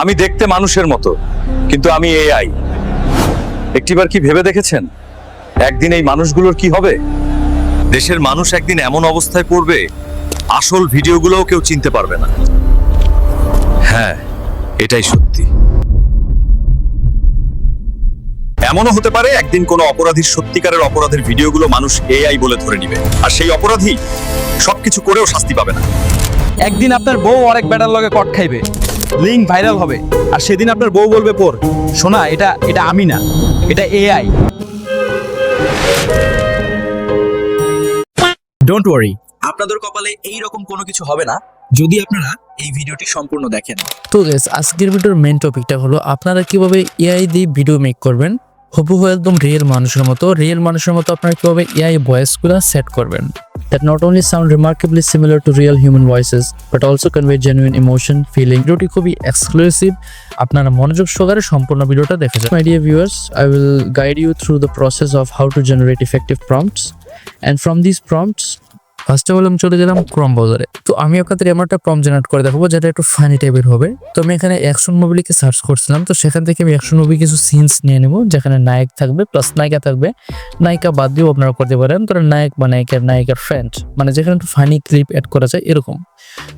আমি দেখতে মানুষের মতো, কিন্তু আমি এআই একটিবার কি ভেবে দেখেছেন? একদিন এই মানুষগুলোর কি হবে? দেশের মানুষ একদিন এমন অবস্থায় পড়বে, আসল ভিডিওগুলোও কেউ চিনতে পারবে না। হ্যাঁ এটাই সত্যি। এমনও হতে পারে একদিন কোনো অপরাধীর সত্যিকারের অপরাধের ভিডিওগুলো মানুষ এআই বলে ধরে নিবে, আর সেই অপরাধী সবকিছু করেও শাস্তি পাবে না। একদিন আপনার বউ অনেক ব্যাটার লগে কট খাইবে। লিঙ্ক ভাইরাল হবে। আর সেদিন আপনার বউ বলবে পর শোনা এটা এটা আমি না এটা এআই ডোন্ট ওয়ারি আপনাদের কপালে এই রকম কোনো কিছু হবে না যদি আপনারা এই ভিডিওটি সম্পূর্ণ দেখেন। তো গেস আজকের ভিডিওর মেন টপিকটা হলো আপনারা কীভাবে এআই দিয়ে ভিডিও মেক করবেন? হুবহু একদম রিয়েল মানুষের মতো। রিয়েল মানুষের মতো আপনারা কীভাবে এআই ভয়েসগুলো সেট করবেন? That not only sound remarkably similar to real human voices but also convey genuine emotion feeling ভিডিওটি খুবই এক্সক্লুসিভ আপনারা মনোযোগ সহকারে সম্পূর্ণ ভিডিওটা দেখে যান। My dear viewers I will guide you through the process of how to generate effective prompts and from this prompts first of all আমি চলে গেলাম ক্রম ব্রাউজারে তো আমি আপনাদের এমন একটা প্রম জেনারেট করে দেখাবো, যেটা একটু ফানি টাইপের হবে। তো আমি এখানে অ্যাকশন মুভি লিখে সার্চ করছিলাম। তো সেখান থেকে আমি অ্যাকশন মুভি কিছু সিনস নিয়ে নেব, যেখানে নায়ক থাকবে প্লাস নায়িকা থাকবে। নায়িকা বাদ দিয়েও আপনারা করতে পারেন। তো নায়ক বা নায়িকার নায়িকার ফ্রেন্ড মানে যেখানে একটু ফানি ক্লিপ অ্যাড করা যায়, এরকম।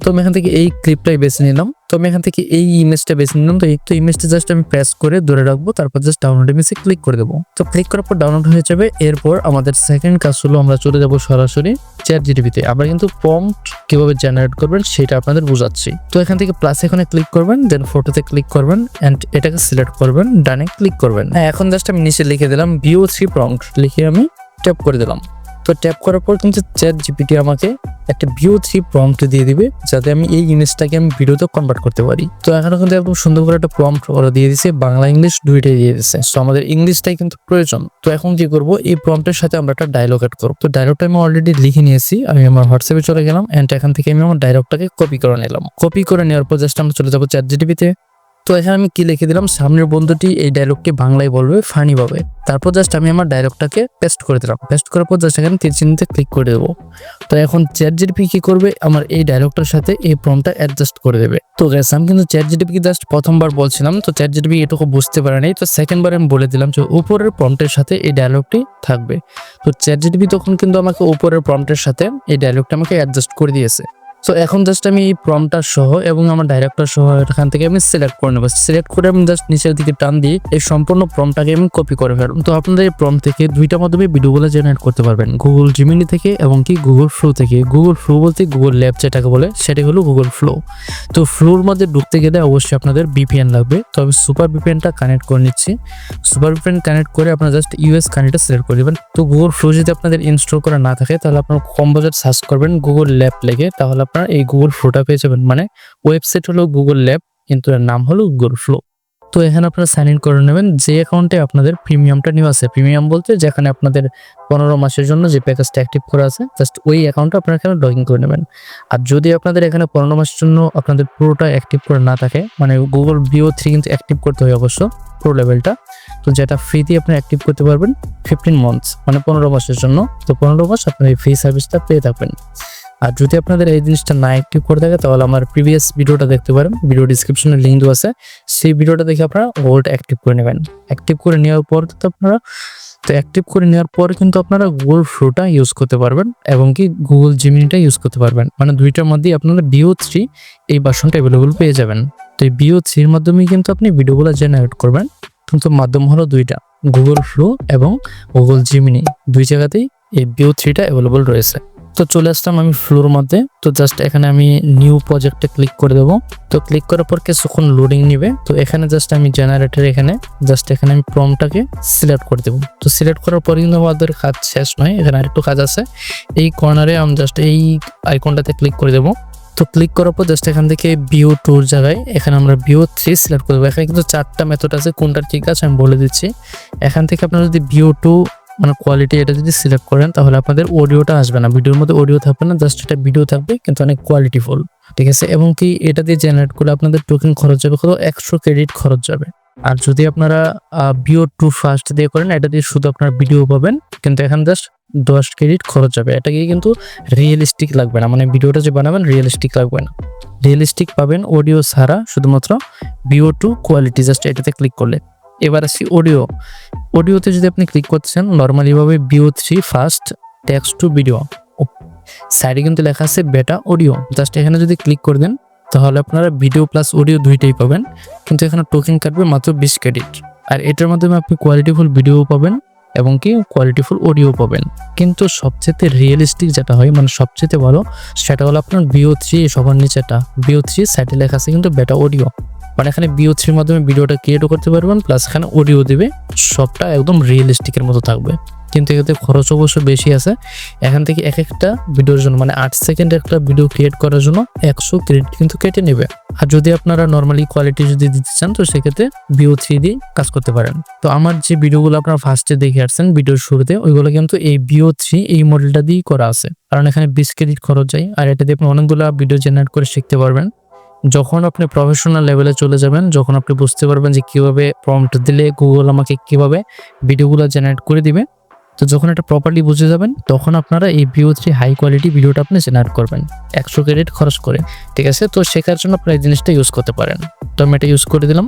তো আমি এখান থেকে এই ক্লিপটাই বেছে নিলাম। তো আমি এখান থেকে এই ইমেজটা বেছে নিলাম। তো এই তো ইমেজটা জাস্ট আমি প্রেস করে ধরে রাখব, তারপর জাস্ট ডাউনলোড ইমেজে ক্লিক করে দেবো। তো ক্লিক করার পর ডাউনলোড হয়ে যাবে। এরপর আমাদের সেকেন্ড কাজ হলো আমরা চলে যাব সরাসরি চ্যাট জিটিভিতে আমরা কিন্তু প্রম্পট কীভাবে জেনারেট করবেন সেটা আপনাদের বোঝাচ্ছি। তো এখান থেকে প্লাস এখানে ক্লিক করবেন দেন ফটোতে ক্লিক করবেন অ্যান্ড এটাকে সিলেক্ট করবেন, ডানে ক্লিক করবেন। হ্যাঁ এখন জাস্ট আমি নিচে লিখে দিলাম বিও থ্রি প্রম্পট লিখে আমি ট্যাপ করে দিলাম। তো ট্যাপ করার পর কিন্তু চ্যাট জিপিটি আমাকে একটা ভিউ থ্রি প্রম্পট দিয়ে দিবে, যাতে আমি এই জিনিসটাকে আমি ভিডিওতে কনভার্ট করতে পারি। তো এখানে কিন্তু একদম সুন্দর করে একটা প্রম্পট ওরা দিয়ে দিছে বাংলা ইংলিশ দুইটাই দিয়ে দিছে সো আমাদের ইংলিশটাই কিন্তু প্রয়োজন। তো এখন কি করব, এই প্রম্পটের সাথে আমরা একটা ডায়লগ অ্যাড করব। তো ডায়লগটা আমি অলরেডি লিখে নিয়েছি, আমি আমার হোয়াটসঅ্যাপে চলে গেলাম অ্যান্ড এখান থেকে আমি আমার ডায়লগটাকে কপি করে নিলাম। কপি করে নেওয়ার পর জাস্ট আমরা চলে যাব চ্যাট জিটিভিতে তো এখানে আমি কি লিখে দিলাম? সামনের বন্ধুটি এই ডায়লগকে বাংলায় বলবে ফানি ভাবে। তারপর জাস্ট আমি আমার ডায়লগটাকে পেস্ট করে দিলাম। পেস্ট করার পর জাস্ট এখানে তীর চিহ্নিতে ক্লিক করে দেবো। তো এখন চ্যাট জিডিপি কি করবে? আমার এই ডায়লগটার সাথে এই প্রমটা অ্যাডজাস্ট করে দেবে। তো গ্যাস আমি কিন্তু চ্যাট জিডিপিকে জাস্ট প্রথমবার বলছিলাম, তো চ্যাট জিডিপি এটুকু বুঝতে পারে নাই। তো সেকেন্ডবার আমি বলে দিলাম যে উপরের প্রম্পটের সাথে এই ডায়লগটি থাকবে। তো চ্যাট জিডিপি তখন কিন্তু আমাকে উপরের প্রম্পটের সাথে এই ডায়লগটা আমাকে অ্যাডজাস্ট করে দিয়েছে। সো এখন জাস্ট আমি এই প্রমটা সহ এবং আমার ডাইরেক্টর সহ এখান থেকে আমি সিলেক্ট করে নেব। সিলেক্ট করে আমি জাস্ট নিচের দিকে টান দিয়ে এই সম্পূর্ণ প্রমটাকে আমি কপি করে ফেলব। তো আপনাদের এই প্রম থেকে দুইটা মাধ্যমে ভিডিওগুলো জেনারেট করতে পারবেন। গুগল জিমিনি থেকে এবং কি গুগল ফ্লো থেকে। গুগল ফ্লো বলতে গুগল ল্যাব যেটাকে বলে সেটা হলো গুগল ফ্লো তো ফ্লোর মধ্যে ঢুকতে গেলে অবশ্যই আপনাদের বিপিএন লাগবে। তো আমি সুপার বিপিএনটা কানেক্ট করে নিচ্ছি। সুপার বিপিএন কানেক্ট করে আপনারা জাস্ট ইউএস কানেক্টটা সিলেক্ট করে দেবেন। তো গুগল ফ্লো যদি আপনাদের ইনস্টল করা না থাকে, তাহলে আপনারা কম সার্চ করবেন গুগল ল্যাব লেগে। তাহলে আপনারা এই গুগল ফ্লোটা পেয়ে যাবেন। মানে ওয়েবসাইট হলো গুগল ল্যাব কিন্তু এর নাম হলো গুগল ফ্লো তো এখানে আপনারা সাইন ইন করে নেবেন। যে অ্যাকাউন্টে আপনাদের প্রিমিয়ামটা নিয়ে আছে প্রিমিয়াম বলতে যেখানে আপনাদের পনেরো মাসের জন্য যে প্যাকেজটা অ্যাক্টিভ করা আছে জাস্ট ওই অ্যাকাউন্টটা আপনারা এখানে লগ ইন করে নেবেন। আর যদি আপনাদের এখানে পনেরো মাসের জন্য আপনাদের পুরোটা অ্যাক্টিভ করে না থাকে মানে গুগল বিও থ্রি কিন্তু অ্যাক্টিভ করতে হয় অবশ্য প্রো লেভেলটা তো যেটা ফ্রিতে আপনি অ্যাক্টিভ করতে পারবেন ফিফটিন মান্থস মানে পনেরো মাসের জন্য। তো পনেরো মাস আপনার এই ফ্রি সার্ভিসটা পেয়ে থাকবেন। আর যদি আপনাদের এই জিনিসটা না অ্যাক্টিভ করে থাকে, তাহলে আমার প্রিভিয়াস ভিডিওটা দেখতে পারেন। ভিডিও ডিসক্রিপশনে লিঙ্ক দেওয়া আছে। সেই ভিডিওটা দেখে আপনারা গোল্ড অ্যাক্টিভ করে নেবেন। অ্যাক্টিভ করে নেওয়ার পর তো আপনারা, তো অ্যাক্টিভ করে নেওয়ার পর কিন্তু আপনারা গুগল ফ্লোটা ইউজ করতে পারবেন এবং কি গুগল জিমিনিটা ইউজ করতে পারবেন। মানে দুইটার মধ্যেই আপনারা বিও থ্রি এই বাসনটা অ্যাভেলেবল পেয়ে যাবেন। তো এই বিও থ্রির মাধ্যমে কিন্তু আপনি ভিডিওগুলো জেনারেট করবেন। কিন্তু মাধ্যম হলো দুইটা গুগল ফ্লো এবং গুগল জিমিনি দুই জায়গাতেই এই বিও থ্রিটা অ্যাভেলেবল রয়েছে। তো চলে আসলাম আমি ফ্লোর মধ্যে। তো জাস্ট এখানে আমি নিউ প্রজেক্টে ক্লিক করে দেবো। তো ক্লিক করার পর কিছুক্ষণ লোডিং নিবে। তো এখানে জাস্ট আমি জেনারেটর এখানে জাস্ট এখানে আমি প্রমটাকে সিলেক্ট করে দেবো। তো সিলেক্ট করার পর কিন্তু আমাদের কাজ শেষ নয়। এখানে আরেকটু কাজ আছে। এই কর্নারে আমি জাস্ট এই আইকনটাতে ক্লিক করে দেবো। তো ক্লিক করার পর জাস্ট এখান থেকে বিও টুর জায়গায় এখানে আমরা বিও থ্রি সিলেক্ট করে দেবো। এখানে কিন্তু চারটা মেথড আছে। কোনটা ঠিক আছে আমি বলে দিচ্ছি। এখান থেকে আপনারা যদি বিও টু মানে কোয়ালিটি এটা যদি সিলেক্ট করেন, তাহলে আপনাদের অডিওটা আসবে না। ভিডিওর মধ্যে অডিও থাকবে না জাস্ট এটা ভিডিও থাকবে, কিন্তু অনেক কোয়ালিটিফুল ঠিক আছে? এবং কি এটা দিয়ে জেনারেট করলে আপনাদের টোকেন খরচ যাবে কত? একশো ক্রেডিট খরচ যাবে। আর যদি আপনারা বিও টু ফার্স্ট দিয়ে করেন, এটা দিয়ে শুধু আপনারা ভিডিও পাবেন, কিন্তু এখানে জাস্ট দশ ক্রেডিট খরচ যাবে। এটাকে কিন্তু রিয়েলিস্টিক লাগবে না। মানে ভিডিওটা যে বানাবেন রিয়েলিস্টিক লাগবে না। রিয়েলিস্টিক পাবেন অডিও ছাড়া শুধুমাত্র বিও টু কোয়ালিটি জাস্ট এটাতে ক্লিক করলে। এবার আসি অডিও অডিওতে যদি আপনি ক্লিক করছেন নর্মালিভাবে Veo three first text to video সাইডে কিন্তু লেখা আছে বেটা অডিও জাস্ট এখানে যদি ক্লিক করে দেন, তাহলে আপনারা ভিডিও প্লাস অডিও দুইটাই পাবেন। কিন্তু এখানে টোকেন কাটবে মাত্র বিশ ক্রেডিট আর এটার মাধ্যমে আপনি কোয়ালিটিফুল ভিডিও পাবেন এবং কি কোয়ালিটিফুল অডিও পাবেন। কিন্তু সবচেয়ে রিয়েলিস্টিক যেটা হয় মানে সবচেয়ে ভালো, সেটা হলো আপনার বিও থ্রি সবার নিচেটা। বিও থ্রি সাইডে লেখা আছে কিন্তু বেটা অডিও মানে এখানে বিও থ্রির মাধ্যমে ভিডিওটা ক্রিয়েটও করতে পারবেন প্লাস এখানে অডিও দিবে, সবটা একদম রিয়েলিস্টিকের মতো থাকবে। কিন্তু এক্ষেত্রে খরচ অবশ্য বেশি আছে। এখান থেকে এক একটা ভিডিওর জন্য মানে আট সেকেন্ডের একটা ভিডিও ক্রিয়েট করার জন্য একশো ক্রেডিট কিন্তু কেটে নেবে। আর যদি আপনারা নর্মালি কোয়ালিটি যদি দিতে চান, তো সেক্ষেত্রে বিও থ্রি দিয়ে কাজ করতে পারেন। তো আমার যে ভিডিওগুলো আপনারা ফার্স্টে দেখে আসছেন, ভিডিওর শুরুতে, ওইগুলো কিন্তু এই বিও থ্রি এই মডেলটা দিয়েই করা আছে। কারণ এখানে বিশ ক্রেডিট খরচ যায়, আর এটা দিয়ে আপনি অনেকগুলো ভিডিও জেনারেট করে শিখতে পারবেন। যখন আপনি প্রফেশনাল লেভেলে চলে যাবেন, যখন আপনি বুঝতে পারবেন যে কীভাবে প্রম্পট দিলে গুগল আমাকে কীভাবে ভিডিওগুলো জেনারেট করে দিবে, তো যখন এটা প্রপারলি বুঝে যাবেন, তখন আপনারা এই ভিও থ্রি হাই কোয়ালিটি ভিডিওটা আপনি জেনারেট করবেন, একশো ক্রেডিট খরচ করে, ঠিক আছে? তো শেখার জন্য আপনারা এই জিনিসটা ইউজ করতে পারেন। তো আমি এটা ইউজ করে দিলাম।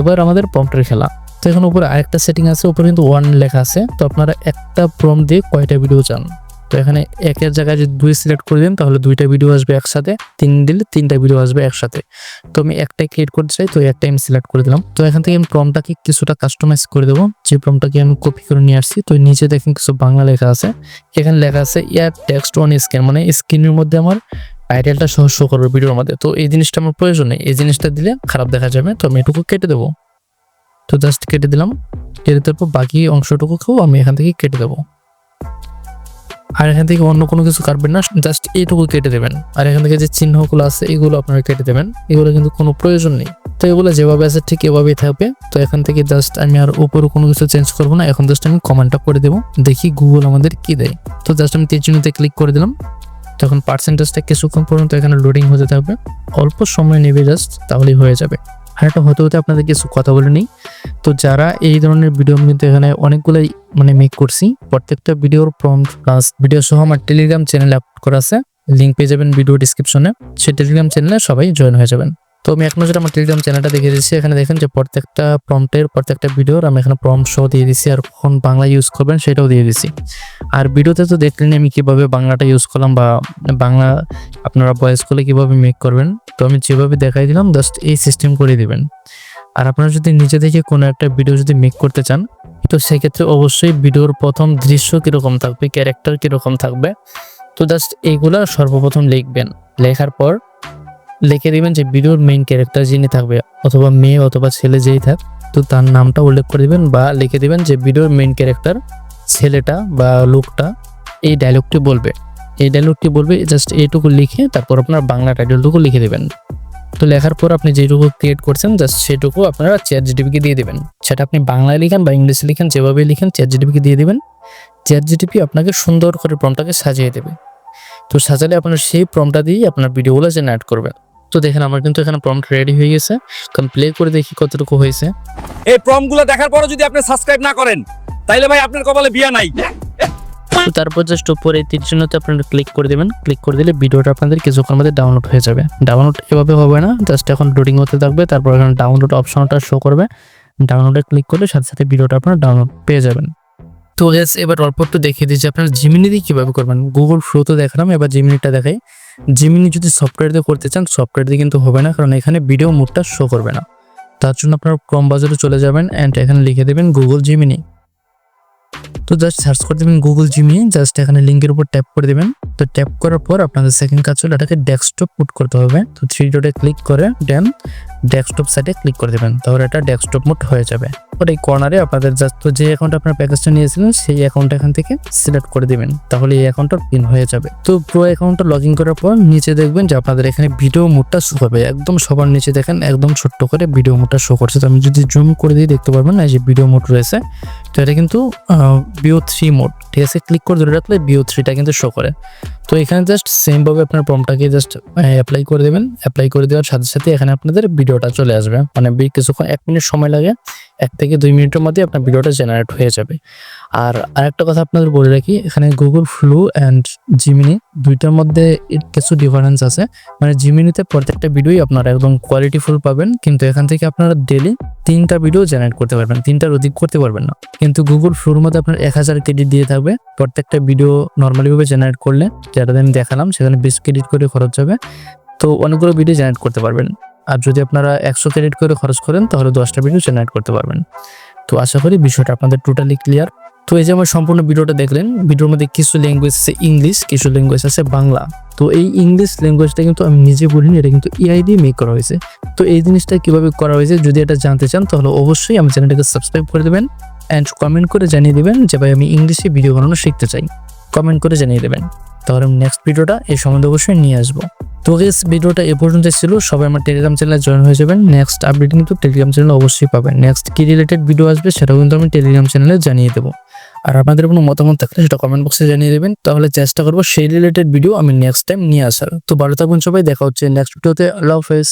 এবার আমাদের প্রম্পটের খেলা। তো এখন উপরে আরেকটা সেটিং আছে, উপরে কিন্তু ওয়ান লেখা আছে। তো আপনারা একটা প্রম দিয়ে কয়টা ভিডিও চান? তো এখানে একের জায়গায় যদি দুই সিলেক্ট করে দেন, তাহলে দুইটা ভিডিও আসবে একসাথে, তিন দিলে তিনটা ভিডিও আসবে একসাথে। তো আমি একটাই ক্রিয়েট করতে চাই, তো একটা আমি সিলেক্ট করে দিলাম। তো এখান থেকে আমি প্রমটাকে কিছুটা কাস্টমাইজ করে দেবো। যে প্রমটাকে আমি কপি করে নিয়ে আসছি, তো নিচে দেখেন কিছু বাংলা লেখা আছে। এখানে লেখা আছে ইয়ার টেক্সট অন স্ক্রিন মানে স্ক্রিনের মধ্যে আমার টাইটেলটা সহ শো করবে ভিডিওর মধ্যে। তো এই জিনিসটা আমার প্রয়োজন নেই, এই জিনিসটা দিলে খারাপ দেখা যাবে, তো আমি এটুকু কেটে দেবো। তো জাস্ট কেটে দিলাম, কেটে দেওয়ার পর বাকি অংশটুকুকেও আমি এখান থেকে কেটে দেবো। আর এখান থেকে অন্য কোনো কিছু কাটবেন না জাস্ট এইটুকু কেটে দেবেন। আর এখান থেকে যে চিহ্নগুলো আছে, এগুলো আপনারা কেটে দেবেন। এগুলো কিন্তু কোনো প্রয়োজন নেই। তো এগুলো যেভাবে আছে, ঠিক এভাবেই থাকবে। তো এখান থেকে জাস্ট আমি আর উপরে কোনো কিছু চেঞ্জ করব না। এখন জাস্ট আমি কমেন্টটা করে দেবো। দেখি গুগল আমাদের কি দেয়। তো জাস্ট আমি তীর চিহ্নতে ক্লিক করে দিলাম। তখন পার্সেন্টেজটা কিছুক্ষণ পর্যন্ত এখানে লোডিং হতে থাকবে, অল্প সময় নেবে জাস্ট তাহলেই হয়ে যাবে। আর এটা হতে হতে আপনাদের কিছু কথা বলে নিই। তো যারা এই ধরনের ভিডিও আমি এখানে অনেকগুলাই মানে মেক করছি, প্রত্যেকটা ভিডিওর প্রম্পট প্লাস ভিডিও সহ আমার টেলিগ্রাম চ্যানেলে আপলোড করা আছে। লিঙ্ক পেয়ে যাবেন ভিডিও ডিসক্রিপশনে সেই টেলিগ্রাম চ্যানেলে সবাই জয়েন হয়ে যাবেন। তো আমি এক নজরে আমার টেলিগ্রাম চ্যানেলটা দেখে দিচ্ছি, এখানে দেখেন যে প্রত্যেকটা প্রম্পটের প্রত্যেকটা ভিডিওর আমি এখানে প্রম্পট সহ দিয়ে দিচ্ছি। আর কখন বাংলা ইউজ করবেন সেটাও দিয়ে দিচ্ছি। আর ভিডিওতে তো দেখলেন আমি কীভাবে বাংলাটা ইউজ করলাম বা বাংলা আপনারা ভয়েস করলে কীভাবে মেক করবেন। তো আমি যেভাবে দেখাই দিলাম জাস্ট এই সিস্টেম করে দিবেন। আর আপনারা যদি নিজে থেকে কোনো একটা ভিডিও যদি মেক করতে চান, তো সেক্ষেত্রে অবশ্যই ভিডিওর প্রথম দৃশ্য কীরকম থাকবে ক্যারেক্টার কীরকম থাকবে, তো জাস্ট এইগুলা সর্বপ্রথম লিখবেন। লেখার পর লিখে দিবেন যে ভিডিওর মেইন ক্যারেক্টার যিনি থাকবে, অথবা মেয়ে অথবা ছেলে যেই থাক, তো তার নামটা উল্লেখ করে দিবেন বা লিখে দিবেন যে ভিডিওর মেইন ক্যারেক্টার ছেলেটা বা লোকটা এই ডায়লগটি বলবে। এই ডায়লগটি বলবে জাস্ট এইটুকু লিখে তারপর আপনার বাংলা টাইটেলটুকু লিখে দেবেন। তো লেখার পর আপনি যেটুকু ক্রিয়েট করছেন জাস্ট সেটুকু আপনারা চ্যাট জিটিপিকে দিয়ে দেবেন। সেটা আপনি বাংলায় লিখেন বা ইংলিশে লিখেন, যেভাবে লিখেন চ্যাট জিটিপিকে দিয়ে দেবেন। চ্যাট জিটিপি আপনাকে সুন্দর করে প্রমটাকে সাজিয়ে দেবে। তো সাজালে আপনার সেই প্রমটা দিয়েই আপনার ভিডিওগুলো জেনারেট করবেন তো দেখেন আমার কিন্তু এখানে প্রম্পট রেডি হয়ে গেছে। কারণ প্লে করে দেখি কতটুকু হয়েছে। এই প্রমগুলো দেখার পরে যদি আপনি সাবস্ক্রাইব না করেন তাইলে ভাই আপনার কপালে বিয়া নাই। তারপর জাস্ট উপরে তীর চিহ্নতে আপনারা ক্লিক করে দেবেন। ক্লিক করে দিলে ভিডিওটা আপনাদের কিছুক্ষণ মধ্যে ডাউনলোড হয়ে যাবে। ডাউনলোড এভাবে হবে না জাস্ট এখন লোডিং হতে থাকবে, তারপর এখানে ডাউনলোড অপশনটা শো করবে। ডাউনলোডে ক্লিক করলে সাথে সাথে ভিডিওটা আপনারা ডাউনলোড পেয়ে যাবেন। তো গ্যাস এবার অল্প একটু দেখিয়ে দিচ্ছি আপনারা জিমিনি দিয়ে কীভাবে করবেন। গুগল ফ্লো তো দেখালাম, এবার জিমিনিটা দেখাই। জিমিনি যদি সফটওয়্যার দিয়ে করতে চান সফটওয়্যার দিয়ে কিন্তু হবে না, কারণ এখানে ভিডিও মোডটা শো করবে না। তার জন্য আপনারা ক্রম বাজারে চলে যাবেন অ্যান্ড এখানে লিখে দেবেন গুগল জিমিনি তো জাস্ট সার্চ করে দেবেন গুগল জিমি জাস্ট এখানে লিঙ্কের উপর ট্যাপ করে দেবেন। তো ট্যাপ করার পর আপনাদের সেকেন্ড কাজ হলো এটাকে ডেস্কটপ পুট করতে হবে। তো থ্রি ডটে ক্লিক করে দেন ডেস্কটপ সাইডে ক্লিক করে দেবেন। তাহলে এটা ডেস্কটপ মোড হয়ে যাবে। ওর এই কর্নারে আপনাদের জাস্ট যে অ্যাকাউন্ট আপনার প্যাকেজটা নিয়েছিলেন, সেই অ্যাকাউন্ট এখান থেকে সিলেক্ট করে দিবেন। তাহলে এই অ্যাকাউন্টটা পিন হয়ে যাবে। তো প্রো অ্যাকাউন্টটা লগ ইন করার পর নিচে দেখবেন যে আপনাদের এখানে ভিডিও মোডটা শো হবে। একদম সবার নিচে দেখেন, একদম ছোট্ট করে ভিডিও মোডটা শো করছে। তো আমি যদি জুম করে দিই, দেখতে পারবেন এই যে ভিডিও মোড রয়েছে। তো এটা কিন্তু ভিও থ্রি মোড ঠিক আছে ক্লিক করে ধরে রাখলে বিও থ্রিটা কিন্তু শো করে। তো এখানে জাস্ট সেমভাবে আপনার প্রমটাকে জাস্ট অ্যাপ্লাই করে দেবেন। অ্যাপ্লাই করে দেওয়ার সাথে সাথে এখানে আপনাদের ভিডিওটা চলে আসবে। মানে কিছুক্ষণ এক মিনিট সময় লাগে, এক থেকে দুই মিনিটের মধ্যে আপনার ভিডিওটা জেনারেট হয়ে যাবে। আর আরেকটা কথা আপনাদের বলে রাখি, এখানে গুগল ফ্লু অ্যান্ড জিমিনি দুইটার মধ্যে কিছু ডিফারেন্স আছে। মানে জিমিনিতে প্রত্যেকটা ভিডিওই আপনারা একদম কোয়ালিটিফুল পাবেন। কিন্তু এখান থেকে আপনারা ডেলি তিনটা ভিডিও জেনারেট করতে পারবেন, তিনটার অধিক করতে পারবেন না। কিন্তু গুগল শুরুর মধ্যে আপনার এক হাজার ক্রেডিট দিয়ে থাকবে। প্রত্যেকটা ভিডিও নর্মালিভাবে জেনারেট করলে যেটা আমি দেখালাম, সেখানে বিশ ক্রেডিট করে খরচ হবে। তো অনেকগুলো ভিডিও জেনারেট করতে পারবেন। আর যদি আপনারা একশো ক্রেডিট করে খরচ করেন, তাহলে দশটা ভিডিও জেনারেট করতে পারবেন। তো আশা করি বিষয়টা আপনাদের টোটালি ক্লিয়ার তো এই যে আমার সম্পূর্ণ ভিডিওটা দেখলেন, ভিডিওর মধ্যে কিছু ল্যাঙ্গুয়েজ আছে ইংলিশ কিছু ল্যাঙ্গুয়েজ আছে বাংলা। তো এই ইংলিশ ল্যাঙ্গুয়েজটা কিন্তু আমি নিজে বলিনি, এটা কিন্তু এআই দিয়ে মেক করা হয়েছে। তো এই জিনিসটা কীভাবে করা হয়েছে, যদি এটা জানতে চান, তাহলে অবশ্যই আমার চ্যানেলটাকে সাবস্ক্রাইব করে দেবেন অ্যান্ড কমেন্ট করে জানিয়ে দেবেন যে, ভাই, আমি ইংলিশে ভিডিও বানানো শিখতে চাই। কমেন্ট করে জানিয়ে দেবেন। তাহলে আমি নেক্সট ভিডিওটা এই সম্বন্ধে অবশ্যই নিয়ে আসব। তো গেস ভিডিওটা এ পর্যন্ত ছিল। সবাই আমার টেলিগ্রাম চ্যানেলে জয়েন হয়ে যাবেন। নেক্সট আপডেট কিন্তু টেলিগ্রাম চ্যানেলে অবশ্যই পাবেন। নেক্সট কী রিলেটেড ভিডিও আসবে, সেটাও কিন্তু আমি টেলিগ্রাম চ্যানেলে জানিয়ে দেবো। আর আপনাদের কোনো মতামত থাকলে সেটা কমেন্ট বক্সে জানিয়ে দেবেন। তাহলে চেষ্টা করব সেই রিলেটেড ভিডিও আমি নেক্সট টাইম নিয়ে আসার। তো ভালো থাকবেন সবাই, দেখা হচ্ছে নেক্সট ভিডিওতে আল্লাহ হাফেজ।